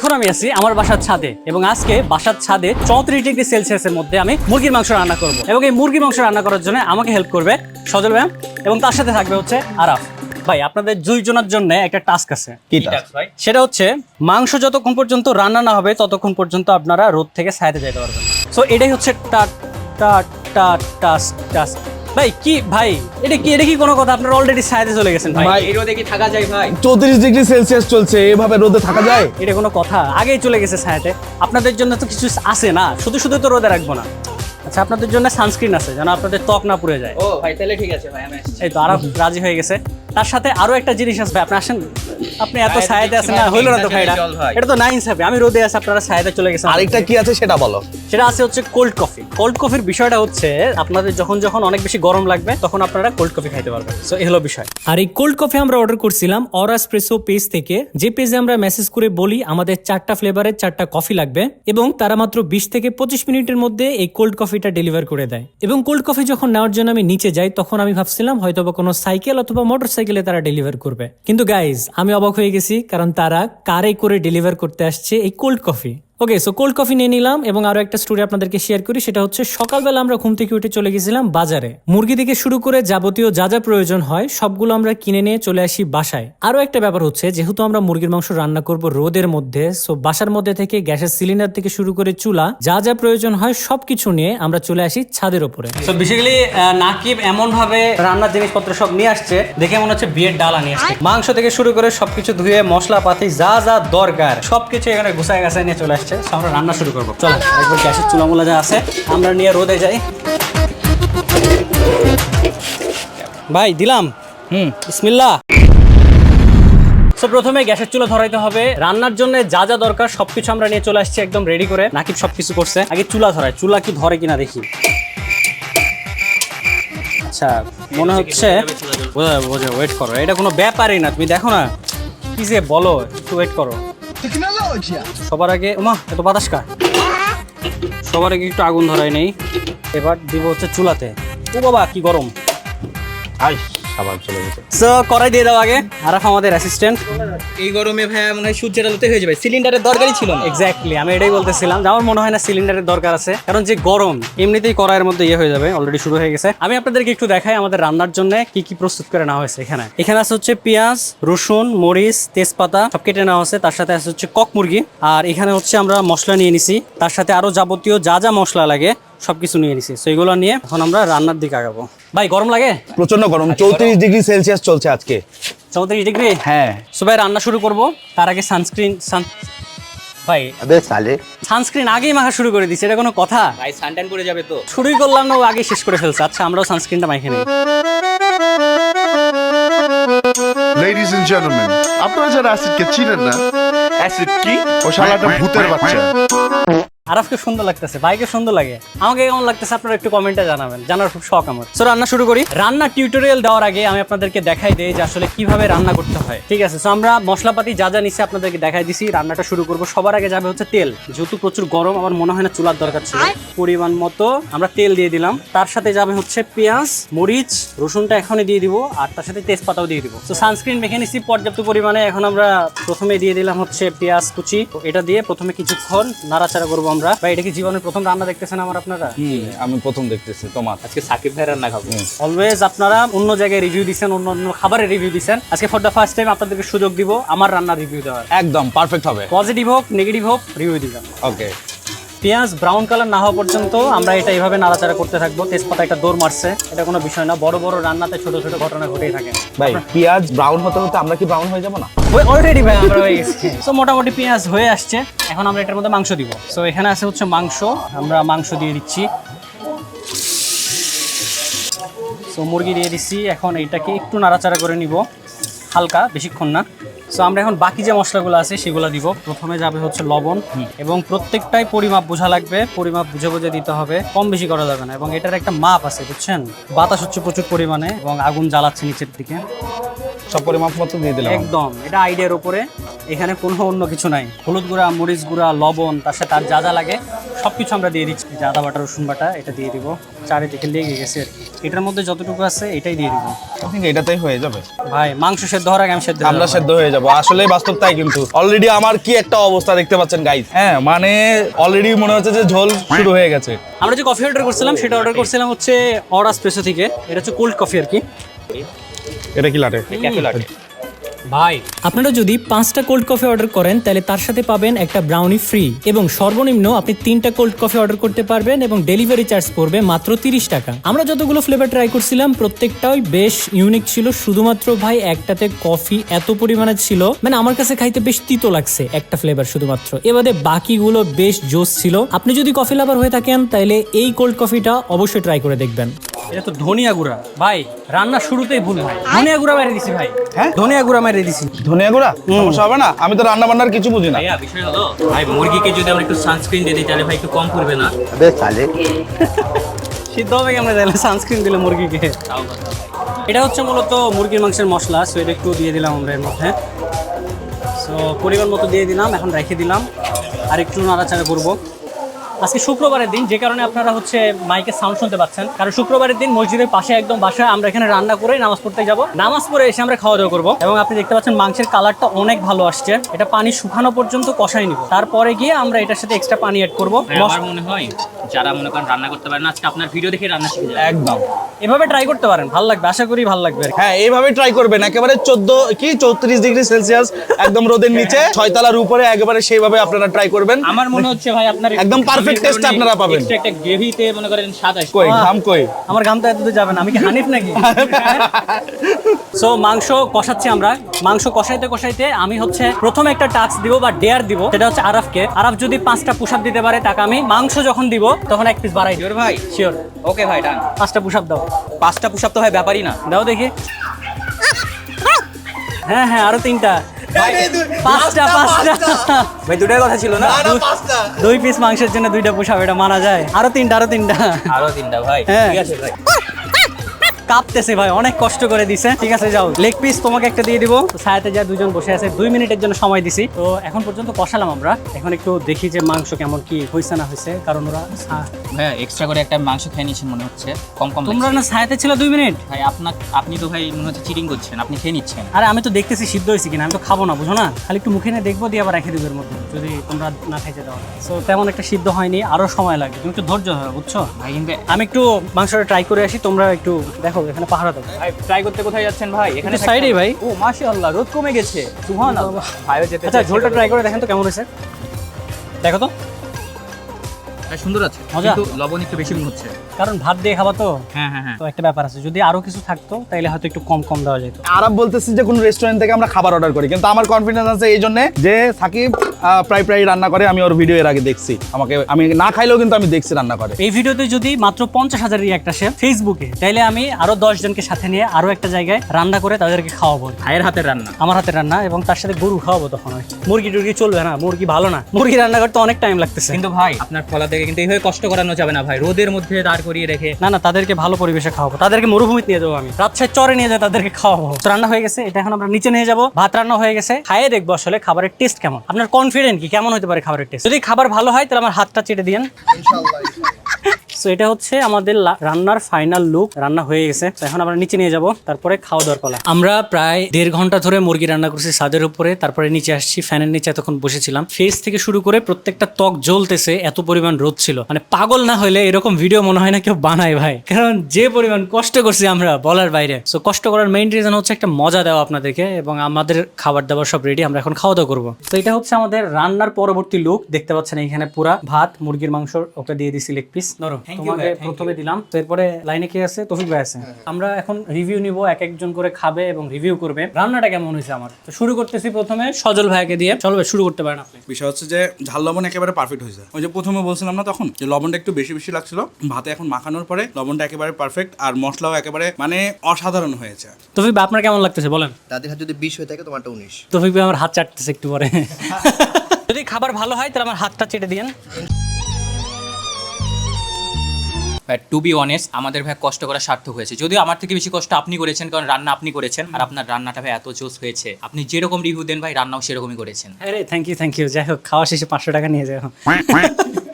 এখন আমি আছি আমার বাসার ছাদে এবং আজকে বাসার ছাদে চৌত্রিশ ডিগ্রি সেলসিয়াসের মধ্যে আমি মুরগির মাংস রান্না করব। এবং এই মুরগির মাংস রান্না করার জন্য আমাকে হেল্প করবে সজল ম্যাম এবং তার সাথে থাকবে হচ্ছে আরাফ। ভাই আপনাদের দুইজনের জন্য একটা টাস্ক আছে। কি? সেটা হচ্ছে মাংস যতক্ষণ পর্যন্ত রান্না না হবে ততক্ষণ পর্যন্ত আপনারা রোদ থেকে সাইডে যেতে পারবেন সো এটাই হচ্ছে টা টা টা টাস টাস ভাই কি ভাই এটা কি এটা কি কোনো কথা? আপনারা অলরেডি সাইডে চলে গেছেন ভাই। ভাই এই রোদে কি থাকা যায় ভাই? চৌত্রিশ ডিগ্রি সেলসিয়াস চলছে এভাবে রোদে থাকা যায়? এটা কোনো কথা। আগেই চলে গেছে সাইডে আপনাদের জন্য তো কিছু আছে না শুধু শুধু তো রোদে রাখব না। আচ্ছা আপনাদের জন্য সানস্ক্রিন আছে যেন আপনাদের ত্বক না পুড়ে যায়। ও ভাই তাহলে ঠিক আছে ভাই আমি আসছি। এই তো আরও রাজি হয়ে গেছে। তার সাথে আরও একটা জিনিস আসবে আপনি আসেন। আপনি এত ভাই, আছেন না ভাই, হইল না তো তিন ভাই। এটা ভাই। তো না ইনসাফে আমি রোদে আছি আপনারা সাইডে চলে গেছেন। আরেকটা কি আছে সেটা বলো। সেটা আছে হচ্ছে কোল্ড কফি কোল্ড কফির বিষয়টা হচ্ছে আপনাদের যখন যখন অনেক বেশি গরম লাগবে তখন আপনারা কোল্ড কফি খাইতে পারবেন। সো এই হলো বিষয়। আর এই কোল্ড কফি আমরা অর্ডার করছিলাম অরাস প্রেসো পেজ থেকে। যে পেজে আমরা মেসেজ করে বলি আমাদের চারটা ফ্লেভারের চারটা কফি লাগবে। এবং তারা মাত্র বিশ থেকে পঁচিশ মিনিটের মধ্যে এই কোল্ড কফিটা ডেলিভার করে দেয়। এবং কোল্ড কফি যখন নেওয়ার জন্য আমি নিচে যাই, তখন আমি ভাবছিলাম হয়তো বা কোনো সাইকেল অথবা মোটর সাইকেলে তারা ডেলিভার করবে। কিন্তু গাইজ আমি অবাক হয়ে গেছি, কারণ তারা কারে করে ডেলিভার করতে আসছে এই cold coffee okay so cold coffee নিয়ে নিলাম এবং আরও একটা স্টোরি আপনাদেরকে শেয়ার করি সেটা হচ্ছে সকালবেলা আমরা ঘুম থেকে উঠে চলে গেছিলাম বাজারে। মুরগি থেকে শুরু করে যাবতীয় যা যা প্রয়োজন হয় সবগুলো আমরা কিনে নিয়ে চলে আসি বাসায়। আরও একটা ব্যাপার হচ্ছে যেহেতু আমরা মুরগির মাংস রান্না করব রোদের মধ্যে সো বাসার মধ্যে থেকে গ্যাসের সিলিন্ডার থেকে শুরু করে চুলা যা যা প্রয়োজন হয় সবকিছু নিয়ে আমরা চলে আসি ছাদের উপরে সো বেসিক্যালি নাকিব এমন ভাবে রান্নার জিনিসপত্র সব নিয়ে আসছে দেখে মনে হচ্ছে বিয়ের ডালা নিয়ে আসছে। মাংস থেকে শুরু করে সবকিছু ধুয়ে মশলা পাতি যা যা দরকার সবকিছু এখানে গুছায় গাছায় নিয়ে চলে আসছে। So, আমরা রান্না শুরু করব। চলো একবার গ্যাসের চুলামুলা যা আছে আমরা নিয়ে রোদে যাই। ভাই দিলাম। হুম। বিসমিল্লাহ। সো প্রথমে গ্যাসের চুলা ধরাইতে হবে। রান্নার জন্য যা যা দরকার সবকিছু আমরা নিয়ে চলে আসছি একদম রেডি করে। নাকিব সবকিছু করছে। আগে চুলা ধরায়। চুলা কি ধরে কিনা দেখি। আচ্ছা মনে হচ্ছে বোঝা বোঝা ওয়েট করো। এটা কোনো ব্যাপারই না। তুমি দেখো না। কি যে বলো একটু ওয়েট করো। সবার আগে ওমা এত বাতাস কার? সবার আগে একটু আগুন ধরায় নেই। এবার দিব হচ্ছে চুলাতে। ও বাবা কি গরম। আই খাবার চলে গেছে। সো কড়াই দিয়ে দাও আগে আরাফ আমাদের অ্যাসিস্ট্যান্ট এই গরমে ভাই মনে হয় সূর্যের আলোতে হয়ে যাবে। সিলিন্ডারের দরকারই ছিল না। এক্স্যাক্টলি আমি এটাই বলতেছিলাম আমার মনে হয় না সিলিন্ডারের দরকার আছে। কারণ যে গরম এমনিতেই কড়াইয়ের মধ্যে ইয়ে হয়ে যাবে অলরেডি শুরু হয়ে গেছে। আমি আপনাদেরকে একটু দেখাই আমাদের রান্নার জন্য কি কি প্রস্তুত করে নেওয়া হয়েছে এখানে। এখানে আছে হচ্ছে পেঁয়াজ রসুন মরিচ তেজপাতা সব কেটে নেওয়া হচ্ছে তার সাথে আছে হচ্ছে কক মুরগি। আর এখানে হচ্ছে আমরা মশলা নিয়ে নিছি। তার সাথে আরও যাবতীয় যা যা মশলা লাগে সবকিছু নিয়ে নিছি। সো এগুলো নিয়ে এখন আমরা রান্নার দিকে আগাবো। ভাই গরম লাগে? প্রচণ্ড গরম চৌত্রিশ ডিগ্রি সেলসিয়াস চলছে আজকে। চৌত্রিশ ডিগ্রি? হ্যাঁ। সবাই রান্না শুরু করব। তার আগে সানস্ক্রিন সান ভাই আবে সালে। সানস্ক্রিন আগেই মাখা শুরু করে দিছি এটা কোনো কথা? ভাই সানট্যান পরে যাবে তো। শুরুই করলাম না আগে শেষ করে ফেলছে। আচ্ছা আমরাও সানস্ক্রিনটা মাখে নিই। লেডিজ এন্ড জেন্টলম্যান আপনারা যারা অ্যাসিডকে চিনেন না অ্যাসিড কি? ও শালাটা ভূতের বাচ্চা। আরাফকে সুন্দর লাগতেছে ভাইকে সুন্দর লাগে। আমাকে কেমন লাগতেছে আপনারা একটু কমেন্টে জানাবেন জানার খুব শখ আমার। সো রান্না শুরু করি। রান্না টিউটোরিয়াল দেওয়ার আগে আমি আপনাদেরকে দেখাই দেই যে আসলে কীভাবে রান্না করতে হয়। ঠিক আছে সো আমরা মশলাপাতি যা যা নিচ্ছে আপনাদেরকে দেখাই দিছি রান্নাটা শুরু করব। সবার আগে যাবে হচ্ছে তেল। যেহেতু প্রচুর গরম আমার মনে হয় না চুলার দরকার ছিল। পরিমাণ মতো আমরা তেল দিয়ে দিলাম। তার সাথে যাবে হচ্ছে পেঁয়াজ মরিচ রসুনটা এখনই দিয়ে দিব আর তার সাথে তেজপাতাও দিয়ে দিব। তো সানস্ক্রিন মেখে নিচ্ছি পর্যাপ্ত পরিমাণে। এখন আমরা প্রথমে দিয়ে দিলাম হচ্ছে পেঁয়াজ কুচি। তো এটা দিয়ে প্রথমে কিছুক্ষণ নাড়াচাড়া করব আমরা? ভাই এটা কি জীবনের প্রথম রান্না দেখতেছেন আমার আপনারা? হুম আমি প্রথম দেখতেছি তোমার? আজকে সাকিব ভাই রান্না খাব। অলওয়েজ আপনারা অন্য জায়গায় রিভিউ দিচ্ছেন অন্য অন্য খাবারের রিভিউ দিচ্ছেন আজকে ফর দ্য ফার্স্ট টাইম আপনাদেরকে সুযোগ দিব আমার রান্না রিভিউ দেওয়ার। একদম পারফেক্ট হবে। পজিটিভ হোক নেগেটিভ হোক রিভিউ দিবেন ওকে পেঁয়াজ ব্রাউন কালার না হওয়া পর্যন্ত আমরা এটা এইভাবে নাড়াচাড়া করতে থাকব। তেজপাতা একটা দৌড় মারছে। এটা কোনো বিষয় না। বড় বড় রান্নাতে ছোট ছোট ঘটনা ঘটেই থাকে। ভাই পেঁয়াজ ব্রাউন হতে হতে আমরা কি ব্রাউন হয়ে যাব না? অলরেডি ভাই আমরা হয়ে গেছি। সো মোটামুটি পেঁয়াজ হয়ে আসছে। এখন আমরা এটার মধ্যে মাংস দিব। সো এখানে আছে হচ্ছে মাংস। আমরা মাংস দিয়ে দিচ্ছি। সো মুরগি দিয়ে দিচ্ছি। এখন এইটাকে একটু নাড়াচাড়া করে নিব। হালকা বেশিক্ষণ না। সো আমরা এখন বাকি যে মশলাগুলো আছে, সেগুলো দিব। প্রথমে যাবে হচ্ছে লবণ এবং প্রত্যেকটাই পরিমাপ বোঝা লাগবে। পরিমাপ বুঝে বুঝে দিতে হবে। কম বেশি করা যাবে না এবং এটার একটা মাপ আছে, বুঝছেন? বাতাস হচ্ছে প্রচুর পরিমাণে এবং আগুন জ্বালাচ্ছে নিচের দিকে। সব পরিমাপ মতো দিয়ে দিলাম একদম এটা আইডিয়ার উপরে। এখানে কোনো অন্য কিছু নাই। হলুদ গুঁড়া মরিচ গুঁড়া লবণ তার সাথে আর যা যা লাগে সব কিছু আমরা দিয়ে দিচ্ছি। যে আদা বাটা রসুন বাটা এটা দিয়ে দিব। চারিদিকে লেগে গেছে এটার মধ্যে যতটুকু আছে এটাই দিয়ে দিব। এটাতেই হয়ে যাবে। ভাই মাংস সেদ্ধ হওয়ার আগে আমি সেদ্ধ আমরা সেদ্ধ হয়ে যাব। আসলে বাস্তব তাই কিন্তু। অলরেডি আমার কি একটা অবস্থা দেখতে পাচ্ছেন গাইস হ্যাঁ মানে অলরেডি মনে হচ্ছে যে ঝোল শুরু হয়ে গেছে। আমরা যে কফি অর্ডার করছিলাম সেটা অর্ডার করছিলাম হচ্ছে অরাস প্রেসো থেকে। এটা হচ্ছে কোল্ড কফি আর কি। এটা কি লাটে? ক্যাফে লাটে। ভাই আপনারা যদি পাঁচটা কোল্ড কফি অর্ডার করেন তাহলে তার সাথে পাবেন একটা ব্রাউনি ফ্রি এবং সর্বনিম্ন আপনি তিনটা কোল্ড কফি অর্ডার করতে পারবেন এবং ডেলিভারি চার্জ পড়বে মাত্র তিরিশ টাকা। আমরা যতগুলো ফ্লেভার ট্রাই করছিলাম প্রত্যেকটাই বেশ ইউনিক ছিল। শুধুমাত্র ভাই একটাতে কফি এত পরিমাণে ছিল মানে আমার কাছে খাইতে বেশ তিতো লাগছে একটা ফ্লেভার শুধুমাত্র। এবারে বাকিগুলো বেশ জোস ছিল। আপনি যদি কফি লাভার হয়ে থাকেন তাহলে এই কোল্ড কফিটা অবশ্যই ট্রাই করে দেখবেন। এটা তো ধনিয়া গুঁড়া। ভাই রান্না শুরুতেই ভুল ভাই ধনিয়া গুঁড়া মেরে দিছি ভাই। হ্যাঁ? ধনিয়া গুঁড়া মেরে দিছি। ধনিয়া গুঁড়া? সমস্যা হবে না। আমি তো রান্না বান্নার কিছু বুঝি না। ভাইয়া বিষয় হলো ভাই মুরগিকে যদি আমরা একটু সানস্ক্রিন দিয়ে দিই তাহলে ভাই একটু কম পড়বে না। সিদ্ধ হবে কেমন তাহলে? সানস্ক্রিন দিলে মুরগিকে। এটা হচ্ছে মূলত মুরগির মাংসের মশলা। সো এটা একটু দিয়ে দিলাম আমরা এর মধ্যে। সো পরিমাণ মতো দিয়ে দিলাম। এখন রেখে দিলাম। আর একটু নাড়াচাড়া করব। আজকে শুক্রবারের দিন যে কারণে আপনারা হচ্ছে মাইকে সাউন্ড শুনতে পাচ্ছেন। কারণ শুক্রবারের দিন মসজিদের পাশে একদম বাসায় আমরা এখানে রান্না করে নামাজ পড়তে যাব। নামাজ পড়ে এসে আমরা খাওয়া দাওয়া করব। এবং আপনি দেখতে পাচ্ছেন মাংসের কালারটা অনেক ভালো আসছে। এটা পানি শুকানো পর্যন্ত কষাই নিব। তারপরে গিয়ে আমরা এটার সাথে এক্সট্রা পানি অ্যাড করব। আমার মনে হয় যারা মনে করেন রান্না করতে পারে না আজকে আপনার ভিডিও দেখে রান্না শিখে যাবে। একদম। এভাবে ট্রাই করতে পারেন। ভালো লাগবে আশা করি ভালো লাগবে। হ্যাঁ এইভাবে ট্রাই করবেন। একেবারে চোদ্দ কি? চৌত্রিশ ডিগ্রি সেলসিয়াস একদম রোদের নিচে ছয়তলার উপরে একেবারে সেইভাবে আপনারা ট্রাই করবেন। আমার মনে হচ্ছে ভাই আপনার একদম taste আপনারা পাবেন। একটা গ্রেভিতে মনে করেন স্বাদ আসবে কই ঘাম কই? আমার গামটা এত দূর যাবে না। আমি কি হানিফ নাকি? সো মাংস কষাচ্ছি আমরা। মাংস কষাইতে কষাইতে আমি হচ্ছে প্রথমে একটা টাস্ক দিব বা ডেয়ার দিব। সেটা হচ্ছে আরাফকে। আরাফ যদি পাঁচটা পুশআপ দিতে পারে তাকে আমি মাংস যখন দিব তখন এক পিস বাড়াই দিব। ভাই। শিওর ওকে ভাই ডান পাঁচটা পুশআপ দাও। পাঁচটা পুশ তো ভাই ব্যাপারই না। দাও দেখি। হ্যাঁ হ্যাঁ আরও তিনটা। পাঁচটা পাঁচটা ভাই দুটার কথা ছিল না? দুই পিস মাংসের জন্য দুইটা পোষাবে এটা মানা যায়। আরও তিনটা আরও তিনটা। আরও তিনটা ভাই। হ্যাঁ। ঠিক আছে ভাই। কাঁপতেছে ভাই অনেক কষ্ট করে দিছে। ঠিক আছে যাও। লেগ পিস তোমাকে একটা দিয়ে দিব। সায়াতে যা দুজন বসে আছে দুই মিনিটের জন্য সময় দিছি। তো এখন পর্যন্ত কষালাম আমরা। এখন একটু দেখি যে মাংস কেমন কি হয়েছে না হয়েছে কারণ ওরা ভাইয়া এক্সট্রা করে একটা মাংস খেয়ে নিচ্ছেন মনে হচ্ছে। কম কম তোমরা না সায়াতে ছিল দুই মিনিট? ভাই আপনার আপনি তো ভাই মনে হচ্ছে চিটিং করছেন আপনি খেয়ে নিচ্ছেন। আরে আমি তো দেখতেছি সিদ্ধ হয়েছে কিনা আমি তো খাব না বুঝো না? খালি একটু মুখে নিয়ে দেখব দিয়ে আবার রেখে দেবো এর মধ্যে যদি তোমরা না খাইতে দাও। তো তেমন একটা সিদ্ধ হয়নি আরও সময় লাগবে তুমি একটু ধৈর্য ধরো বুঝছ? ভাই কিন্তু আমি একটু মাংসটা ট্রাই করে আসি তোমরা একটু দেখো এখানে পাহারা দেবো। ভাই ট্রাই করতে কোথায় যাচ্ছেন ভাই? এখানে side ভাই। ও মাশাআল্লাহ রোদ কমে গেছে। সুবহানাল্লাহ। ভাইও যেতে আচ্ছা ঝোলটা ট্রাই করে দেখেন তো কেমন হয়েছে। দেখো তো। সুন্দর আছে মজা? কিন্তু লবণ একটু বেশি মনে হচ্ছে। কারণ ভাত দিয়ে খাবা তো? হ্যাঁ হ্যাঁ হ্যাঁ। তো একটা ব্যাপার আছে যদি আরও কিছু থাকতো তাহলে হয়তো একটু কম কম দেওয়া যেত। আরব বলতেছি যে কোনো রেস্টুরেন্ট থেকে আমরা খাবার অর্ডার করি। কিন্তু আমার কনফিডেন্স আছে এই জন্য যে সাকিব প্রায় প্রায় রান্না করে আমি ওর ভিডিও এর আগে দেখছি। আমাকে আমি না খাইলেও কিন্তু আমি দেখছি রান্না করে। এই ভিডিওতে যদি মাত্র পঞ্চাশ হাজার রিয়াক্ট আসে ফেসবুকে তাইলে আমি আরও দশ জনকে সাথে নিয়ে আরও একটা জায়গায় রান্না করে তাদেরকে খাওয়াবো। ভাইয়ের হাতের রান্না। আমার হাতে রান্না এবং তার সাথে গরু খাওয়াবো তখন মুরগি টুরগি চলবে না মুরগি ভালো না। মুরগি রান্না করতে অনেক টাইম লাগতেছে। কিন্তু ভাই আপনার ফলা থেকে কিন্তু এইভাবে কষ্ট করানো যাবে না ভাই। রোদের মধ্যে দাঁড় করিয়ে রেখে না না তাদেরকে ভালো পরিবেশে খাওয়াবো। তাদেরকে মরুভূমিতে নিয়ে যাব আমি। রাজশাহী চরে নিয়ে যাই তাদেরকে খাওয়াবো। রান্না হয়ে গেছে এটা এখন আমরা নিচে নিয়ে যাব। ভাত রান্না হয়ে গেছে খাইয়ে দেখব আসলে খাবারের টেস্ট কেমন। আপনার কনফিডেন্ট কি? কেমন হতে পারে খাবারের টেস্ট যদি খাবার ভালো হয় তাহলে আমার হাতটা চেটে দিয়েন। সো এটা হচ্ছে আমাদের রান্নার ফাইনাল লুক রান্না হয়ে গেছে। এখন আমরা নিচে নিয়ে যাব, তারপরে খাওয়া দাওয়ার পালা। আমরা প্রায় দেড় ঘণ্টা ধরে মুরগি রান্না করছি ছাদের উপরে, তারপরে নিচে আসছি, ফ্যানের নিচে এতক্ষণ বসেছিলাম। ফেস থেকে শুরু করে প্রত্যেকটা ত্বক জ্বলতেছে, এত পরিমাণ রোদ ছিল। মানে পাগল না হলে এরকম ভিডিও মনে হয় না কেউ বানায় ভাই। কারণ যে পরিমাণ কষ্ট করছি আমরা, বলার বাইরে। সো কষ্ট করার মেইন রিজন হচ্ছে একটা মজা দেওয়া আপনাদেরকে এবং আমাদের খাবার দাবার সব রেডি আমরা এখন খাওয়া দাওয়া করব। তো এটা হচ্ছে আমাদের রান্নার পরবর্তী লুক দেখতে পাচ্ছেন এখানে পুরা ভাত, মুরগির মাংস ওটা দিয়ে দিছি লেগ পিস ধরো তোমাকে প্রথমে দিলাম তো এরপরে লাইনে কে আছে? তফিক ভাই আছে। আমরা এখন রিভিউ নিব এক একজন করে খাবে এবং রিভিউ করবে। রান্নাটা কেমন হয়েছে আমার? তো শুরু করতেছি প্রথমে সজল ভাইকে দিয়ে। চলো ভাই শুরু করতে পারেন আপনি। বিষয় হচ্ছে যে ঝাল লবণ একেবারে পারফেক্ট হয়েছে। ওই যে প্রথমে বলছিলাম না তখন যে লবণটা একটু বেশি বেশি লাগছিল ভাতে এখন মাখানোর পরে লবণটা একেবারে পারফেক্ট আর মশলাও একেবারে মানে অসাধারণ হয়েছে। তফিক ভাই আপনার কেমন লাগতেছে বলেন? তাদের হাতে যদি বিষ হয়ে থাকে তোমারটা উনিশ। তফিক ভাই আমার হাত চাটতেছে একটু পরে। যদি খাবার ভালো হয় তাহলে আমার হাতটা চেটে দিন বাট টু বি অনেস্ট আমাদের ভাই কষ্ট করা সার্থক হয়েছে। যদিও আমার থেকে বেশি কষ্ট আপনি করেছেন কারণ রান্না আপনি করেছেন আর আপনার রান্নাটা ভাই এত জোস হয়েছে। আপনি যেরকম রিভিউ দেন ভাই রান্নাও সেরকমই করেছেন। আরে থ্যাংক ইউ থ্যাংক ইউ যাই হোক খাওয়া শেষে পাঁচশো টাকা নিয়ে যাও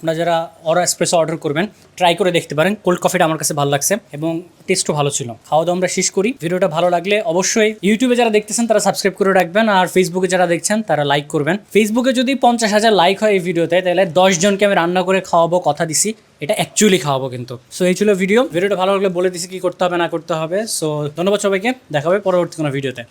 আপনারা যারা অরা এক্সপ্রেস অর্ডার করবেন ট্রাই করে দেখতে পারেন। কোল্ড কফিটা আমার কাছে ভালো লাগছে এবং টেস্টও ভালো ছিল। খাওয়া দাওয়া আমরা শেষ করি। ভিডিওটা ভালো লাগলে অবশ্যই ইউটিউবে যারা দেখতেছেন, তারা সাবস্ক্রাইব করে রাখবেন আর ফেসবুকে যারা দেখছেন, তারা লাইক করবেন। ফেসবুকে যদি পঞ্চাশ হাজার লাইক হয় এই ভিডিওতে, তাহলে দশ জনকে আমি রান্না করে খাওয়াবো, কথা দিছি। এটা অ্যাকচুয়ালি খাওয়াবো কিন্তু। সো এই ছিল ভিডিও ভিডিওটা ভালো লাগলে বলে দিছি কি করতে হবে, না করতে হবে। সো ধন্যবাদ সবাইকে। দেখা হবে পরবর্তী কোনো ভিডিওতে